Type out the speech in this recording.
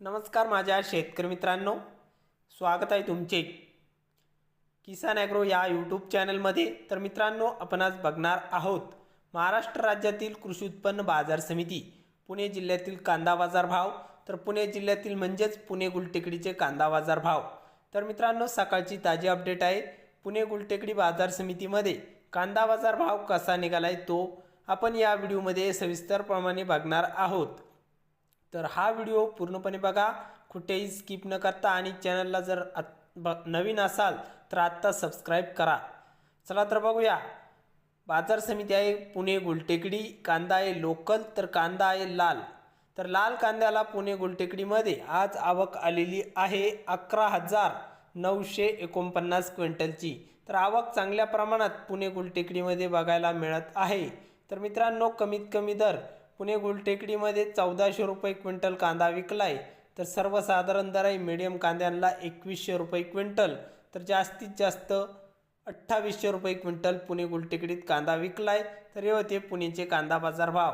नमस्कार माझ्या शेतकरी मित्रांनो. स्वागत आहे तुमचे. किसान ॲग्रो या यूट्यूब चॅनलमध्ये. तर मित्रांनो आपण आज बघणार आहोत महाराष्ट्र राज्यातील कृषी उत्पन्न बाजार समिती पुणे जिल्ह्यातील कांदा बाजार भाव. तर पुणे जिल्ह्यातील म्हणजेच पुणे गुलटेकडीचे कांदा बाजार भाव. तर मित्रांनो सकाळची ताजी अपडेट आहे. पुणे गुलटेकडी बाजार समितीमध्ये कांदा बाजार भाव कसा निघालाय तो आपण या व्हिडिओमध्ये सविस्तरप्रमाणे बघणार आहोत. तर हा व्हिडिओ पूर्णपणे बघा. कुठेही स्किप न करता आणि चॅनलला जर ब- नवीन असाल तर आत्ता सबस्क्राईब करा. चला तर बघूया. बाजार समिती आहे पुणे गुलटेकडी. कांदा आहे लोकल तर कांदा आहे लाल. तर लाल कांद्याला पुणे गुलटेकडीमध्ये आज आवक आलेली आहे अकरा हजार नऊशे एकोणपन्नास क्विंटलची. तर आवक चांगल्या प्रमाणात पुणे गुलटेकडीमध्ये बघायला मिळत आहे. तर मित्रांनो कमीत कमी दर पुणे गुलटेकडीमध्ये चौदाशे रुपये क्विंटल कांदा विकलाय. तर सर्वसाधारण दर आहे मिडियम कांद्यांना एकवीसशे रुपये क्विंटल. तर जास्तीत जास्त अठ्ठावीसशे रुपये क्विंटल पुणे गुलटेकडीत कांदा विकलाय. तर हे होते पुणेचे कांदा बाजार भाव.